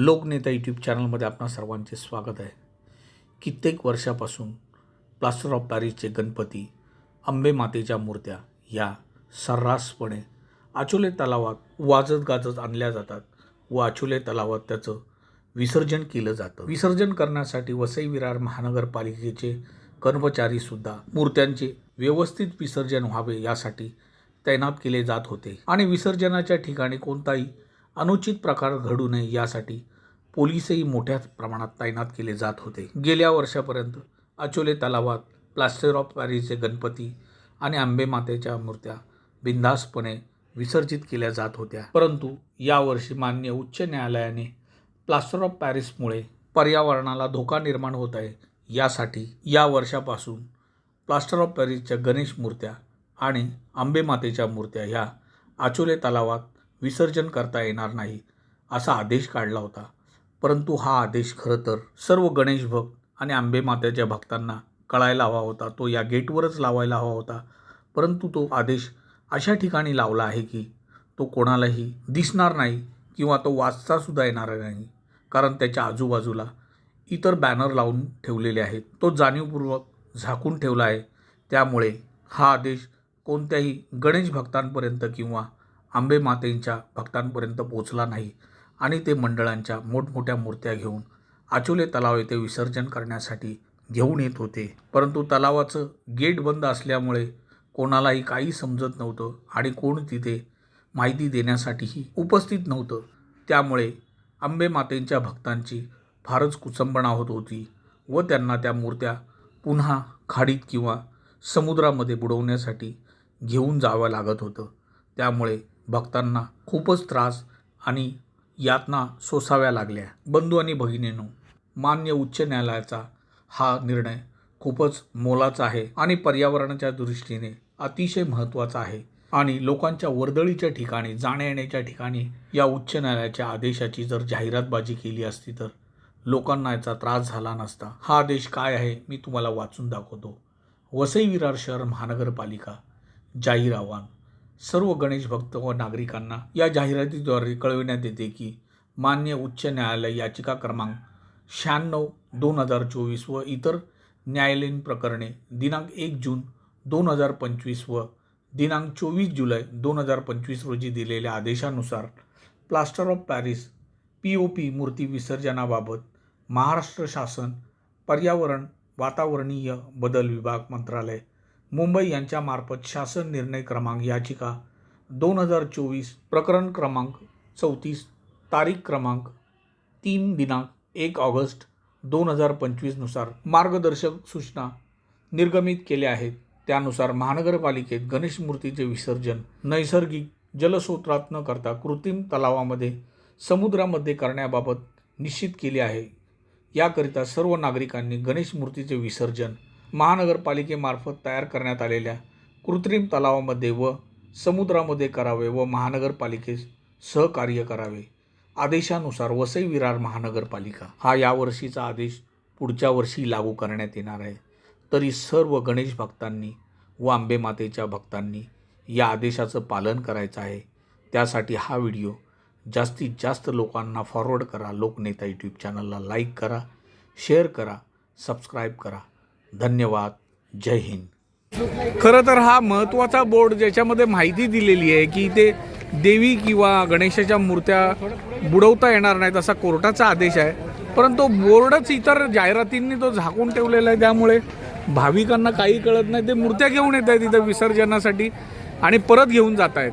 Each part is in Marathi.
लोकनेता यूट्यूब चॅनलमध्ये आपणा सर्वांचे स्वागत आहे. कित्येक वर्षापासून प्लास्टर ऑफ पॅरिसचे गणपती अंबे मातेच्या मूर्त्या या सर्रासपणे आचोले तलावात वाजत गाजत आणल्या जातात व आचोले तलावात त्याचं विसर्जन केलं जातं. विसर्जन करण्यासाठी वसई विरार महानगरपालिकेचे कर्मचारीसुद्धा मूर्त्यांचे व्यवस्थित विसर्जन व्हावे यासाठी तैनात केले जात होते. आणि विसर्जनाच्या ठिकाणी कोणताही अनुचित प्रकार घडू नये यासाठी पोलीसही मोठ्या प्रमाणात तैनात केले जात होते. गेल्या वर्षापर्यंत अचोले तलावात प्लास्टर ऑफ पॅरिसचे गणपती आणि आंबेमातेच्या मूर्त्या बिनधास्तपणे विसर्जित केल्या जात होत्या. परंतु यावर्षी मान्य उच्च न्यायालयाने प्लास्टर ऑफ पॅरिसमुळे पर्यावरणाला धोका निर्माण होत आहे यासाठी या वर्षापासून प्लास्टर ऑफ पॅरिसच्या गणेश मूर्त्या आणि आंबेमातेच्या मूर्त्या ह्या आचोले तलावात विसर्जन करता येणार नाही असा आदेश काढला होता. परंतु हा आदेश खरं तर सर्व गणेश भक्त आणि आंबे मातेच्या भक्तांना कळायला हवा होता. तो या गेटवरच लावायला हवा होता. परंतु तो आदेश अशा ठिकाणी लावला आहे की तो कोणालाही दिसणार नाही किंवा तो वाचतासुद्धा येणार नाही कारण त्याच्या आजूबाजूला इतर बॅनर लावून ठेवलेले आहेत. तो जाणीवपूर्वक झाकून ठेवला आहे. त्यामुळे हा आदेश कोणत्याही गणेश भक्तांपर्यंत किंवा आंबे मातेंच्या भक्तांपर्यंत पोचला नाही आणि ते मंडळांच्या मोठमोठ्या मूर्त्या घेऊन आचोले तलाव येथे विसर्जन करण्यासाठी घेऊन येत होते. परंतु तलावाचं गेट बंद असल्यामुळे कोणालाही काही समजत नव्हतं आणि कोण तिथे माहिती देण्यासाठीही उपस्थित नव्हतं. त्यामुळे आंबे मातेंच्या भक्तांची फारच कुचंबणा होत होती व त्यांना त्या मूर्त्या पुन्हा खाडीत किंवा समुद्रामध्ये बुडवण्यासाठी घेऊन जावं लागत होतं. त्यामुळे भक्तांना खूपच त्रास आणि यातना सोसाव्या लागल्या. बंधू आणि भगिनींनो मान्य उच्च न्यायालयाचा हा निर्णय खूपच मोलाचा आहे आणि पर्यावरणाच्या दृष्टीने अतिशय महत्त्वाचा आहे आणि लोकांच्या वर्दळीच्या ठिकाणी जाण्या येण्याच्या ठिकाणी या उच्च न्यायालयाच्या आदेशाची जर जाहिरातबाजी केली असती तर लोकांना याचा त्रास झाला नसता. हा आदेश काय आहे मी तुम्हाला वाचून दाखवतो. वसई विरार शहर महानगरपालिका जाहीर आव्हान. सर्व गणेश भक्त व नागरिकांना या जाहिरातीद्वारे कळविण्यात येते की मान्य उच्च न्यायालय याचिका क्रमांक शहाण्णव दोन हजार चोवीस व इतर न्यायालयीन प्रकरणे दिनांक एक जून दोन हजार पंचवीस व दिनांक चोवीस जुलै दोन हजार पंचवीस रोजी दिलेल्या आदेशानुसार plaster of Paris P O P मूर्ती विसर्जनाबाबत महाराष्ट्र शासन पर्यावरण वातावरणीय बदल विभाग मंत्रालय मुंबई यांच्यामार्फत शासन निर्णय क्रमांक याचिका दोन हजार चोवीस प्रकरण क्रमांक चौतीस तारीख क्रमांक तीन दिनांक एक ऑगस्ट दोन हजार पंचवीसनुसार मार्गदर्शक सूचना निर्गमित केल्या आहेत. त्यानुसार महानगरपालिकेत गणेश मूर्तीचे विसर्जन नैसर्गिक जलस्रोत्रात न करता कृत्रिम तलावामध्ये समुद्रामध्ये करण्याबाबत निश्चित केले आहे. याकरिता सर्व नागरिकांनी गणेश मूर्तीचे विसर्जन महानगरपालिकेमार्फत तयार करण्यात आलेल्या कृत्रिम तलावामध्ये व समुद्रामध्ये करावे व महानगरपालिकेस सहकार्य करावे आदेशानुसार वसई विरार महानगरपालिका हा यावर्षीचा आदेश पुढच्या वर्षी लागू करण्यात येणार आहे. तरी सर्व गणेश भक्तांनी व आंबे मातेच्या भक्तांनी या आदेशाचं पालन करायचं आहे. त्यासाठी हा व्हिडिओ जास्तीत जास्त लोकांना फॉरवर्ड करा. लोकनेता यूट्यूब चॅनलला लाईक करा शेअर करा सबस्क्राईब करा. धन्यवाद. जय हिंद. खरं तर हा महत्त्वाचा बोर्ड ज्याच्यामध्ये माहिती दिलेली आहे की इथे देवी किंवा गणेशाच्या मूर्त्या बुडवता येणार नाहीत असा कोर्टाचा आदेश आहे. परंतु बोर्डच इतर जाहिरातींनी तो झाकून ठेवलेला आहे. त्यामुळे भाविकांना काही कळत नाही. ते मूर्त्या घेऊन येत आहेत इथं विसर्जनासाठी आणि परत घेऊन जात आहेत.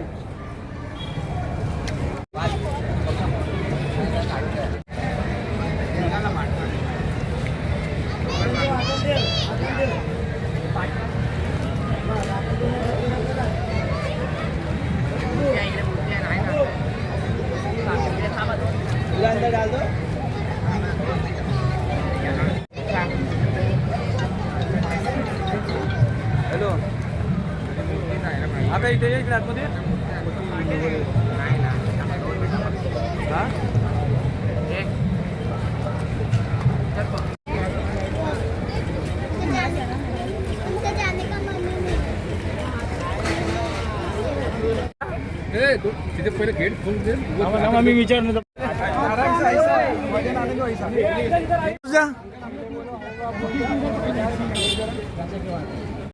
आता इथे इकडे आतमध्ये हा उनसे जाने का मन ही नहीं तिथे पहिले गेट खोल मी विचारलं